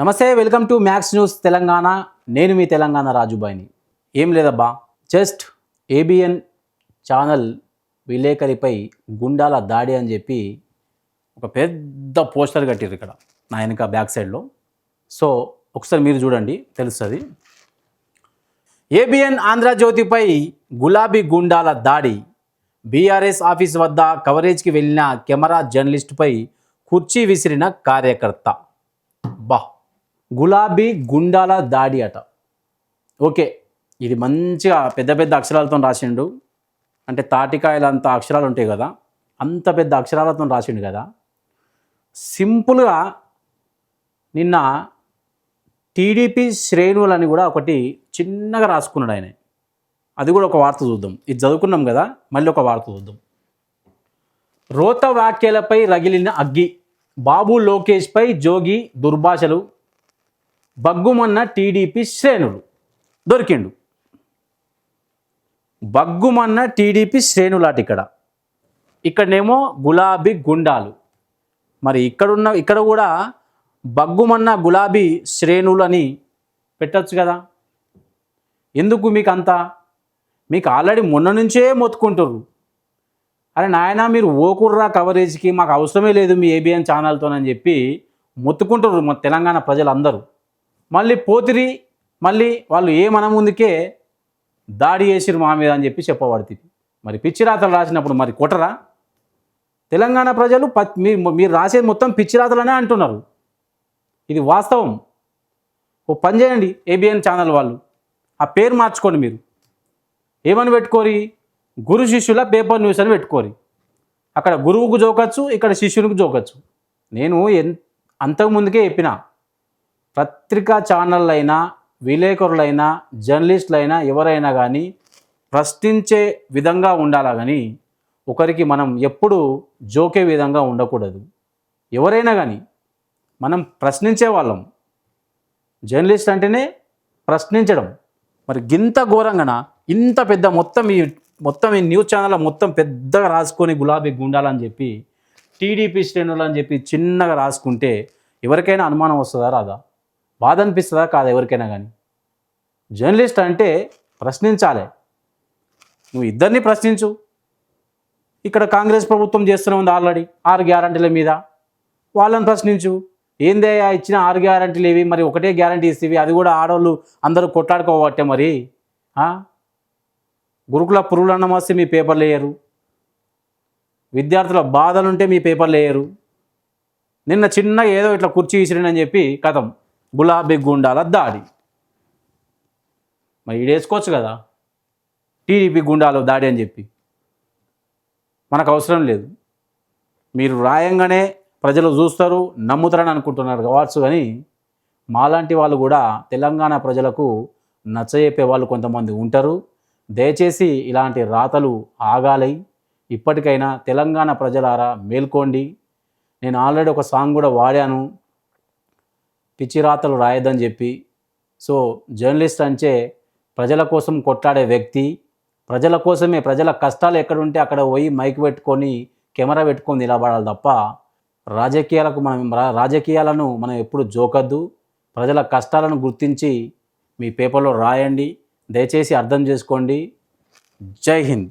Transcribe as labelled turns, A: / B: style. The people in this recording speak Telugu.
A: నమస్తే welcome to Max news Telangana. నేను మీ తెలంగాణ రాజుబాయిని. ఏం లేదబ్బా జస్ట్ ఏబిఎన్ ఛానల్ విలేకరిపై గుండాల దాడి అని చెప్పి ఒక పెద్ద పోస్టర్ కట్టిర్రు ఇక్కడ నా వెనక బ్యాక్ సైడ్లో. సో ఒకసారి మీరు చూడండి తెలుస్తుంది. ఏబిఎన్ ఆంధ్రజ్యోతిపై గులాబీ గుండాల దాడి. బీఆర్ఎస్ ఆఫీస్ వద్ద కవరేజ్కి వెళ్ళిన కెమెరా జర్నలిస్టుపై కుర్చీ విసిరిన కార్యకర్త. బా గులాబీ గుండాల దాడి అట. ఓకే ఇది మంచిగా పెద్ద పెద్ద అక్షరాలతో రాసిండు. అంటే తాటికాయలంత అక్షరాలు ఉంటాయి కదా అంత పెద్ద అక్షరాలతో రాసిండు కదా. సింపుల్గా నిన్న టీడీపీ శ్రేణువులని కూడా ఒకటి చిన్నగా రాసుకున్నాడు ఆయన. అది కూడా ఒక వార్త చూద్దాం. ఇది చదువుకున్నాం కదా మళ్ళీ ఒక వార్త చూద్దాం. రోత వ్యాఖ్యలపై రగిలిన అగ్గి బాబు లోకేష్పై జోగి దుర్భాషలు. బగ్గుమన్న టీడీపీ శ్రేణులు దొరికిండు. బగ్గుమన్న టీడీపీ శ్రేణులాట ఇక్కడ. ఇక్కడనేమో గులాబీ గుండాలు. మరి ఇక్కడున్న ఇక్కడ కూడా బగ్గుమన్న గులాబీ శ్రేణులు అని పెట్టచ్చు కదా. ఎందుకు మీకు అంతా మీకు ఆల్రెడీ మొన్న నుంచే మొత్తుకుంటారు అరే నాయన మీరు ఓకుర్రా కవరేజ్కి? మాకు అవసరమే లేదు మీ ఏబిఎన్ ఛానల్తోనని చెప్పి మొత్తుకుంటారు మన తెలంగాణ ప్రజలందరూ. మళ్ళీ పోతిరి మళ్ళీ వాళ్ళు ఏ మన ముందుకే దాడి చేసిరు మా మీద అని చెప్పి చెప్పబడుతుంది. మరి పిచ్చిరాతలు రాసినప్పుడు మరి కొట్టరా? తెలంగాణ ప్రజలు మీరు రాసేది మొత్తం పిచ్చిరాతలనే అంటున్నారు. ఇది వాస్తవం. ఓ పని చేయండి ఏబిఎన్ ఛానల్ వాళ్ళు. ఆ పేరు మార్చుకోండి మీరు. ఏమని పెట్టుకోరి? గురు శిష్యుల పేపర్ న్యూస్ అని పెట్టుకోరి. అక్కడ గురువుకు జోకచ్చు ఇక్కడ శిష్యునికి జోకచ్చు. నేను ఎన్ అంతకుముందుకే చెప్పిన. పత్రికా ఛానళ్ళైనా విలేకరులైనా జర్నలిస్టులైనా ఎవరైనా కానీ ప్రశ్నించే విధంగా ఉండాలా కానీ ఒకరికి మనం ఎప్పుడూ జోకే విధంగా ఉండకూడదు. ఎవరైనా కానీ మనం ప్రశ్నించే వాళ్ళం. జర్నలిస్ట్ అంటేనే ప్రశ్నించడం. మరి గింత ఘోరంగాన? ఇంత పెద్ద మొత్తం ఈ మొత్తం ఈ న్యూస్ ఛానల్ మొత్తం పెద్దగా రాసుకొని గులాబీ గుండాలని చెప్పి టీడీపీ శ్రేణులు అని చెప్పి చిన్నగా రాసుకుంటే ఎవరికైనా అనుమానం వస్తుందా రాదా? బాధ అనిపిస్తుందా కాదు ఎవరికైనా కానీ. జర్నలిస్ట్ అంటే ప్రశ్నించాలి. నువ్వు ఇద్దరిని ప్రశ్నించు. ఇక్కడ కాంగ్రెస్ ప్రభుత్వం చేస్తూనే ఉంది ఆల్రెడీ ఆరు గ్యారంటీల మీద. వాళ్ళని ప్రశ్నించు. ఏందే ఇచ్చిన ఆరు గ్యారంటీలు ఇవి? మరి ఒకటే గ్యారంటీ ఇస్తేవి అది కూడా ఆడవాళ్ళు అందరూ కొట్లాడుకోబట్టే మరి. గురుకుల పురుగులు అన్నమాస్తే మీ పేపర్లు వేయరు. విద్యార్థుల బాధలుంటే మీ పేపర్లు వేయరు. నిన్న చిన్న ఏదో ఇట్లా కుర్చీ విసిరినని చెప్పి కథం. గులాబీ గుండాల దాడి. మరి ఈడేసుకోవచ్చు కదా? టీడీపీ గుండాలు దాడి అని చెప్పి. మనకు అవసరం లేదు. మీరు రాయంగానే ప్రజలు చూస్తారు నమ్ముతారని అనుకుంటున్నారు కావచ్చు కానీ మాలాంటి వాళ్ళు కూడా తెలంగాణ ప్రజలకు నచ్చజెప్పే వాళ్ళు కొంతమంది ఉంటారు. దయచేసి ఇలాంటి రాతలు ఆగాలి. ఇప్పటికైనా తెలంగాణ ప్రజలారా మేల్కోండి. నేను ఆల్రెడీ ఒక సాంగ్ కూడా వాడాను. పిచ్చిరాతలు రాయదని చెప్పి. సో జర్నలిస్ట్ అంటే ప్రజల కోసం కొట్లాడే వ్యక్తి ప్రజల కోసమే ప్రజల కష్టాలు ఎక్కడుంటే అక్కడ పోయి మైక్ పెట్టుకొని కెమెరా పెట్టుకొని నిలబడాలి తప్ప రాజకీయాలకు మనం రాజకీయాలను మనం ఎప్పుడు జోకద్దు. ప్రజల కష్టాలను గుర్తించి మీ పేపర్లో రాయండి. దయచేసి అర్థం చేసుకోండి. జై హింద్.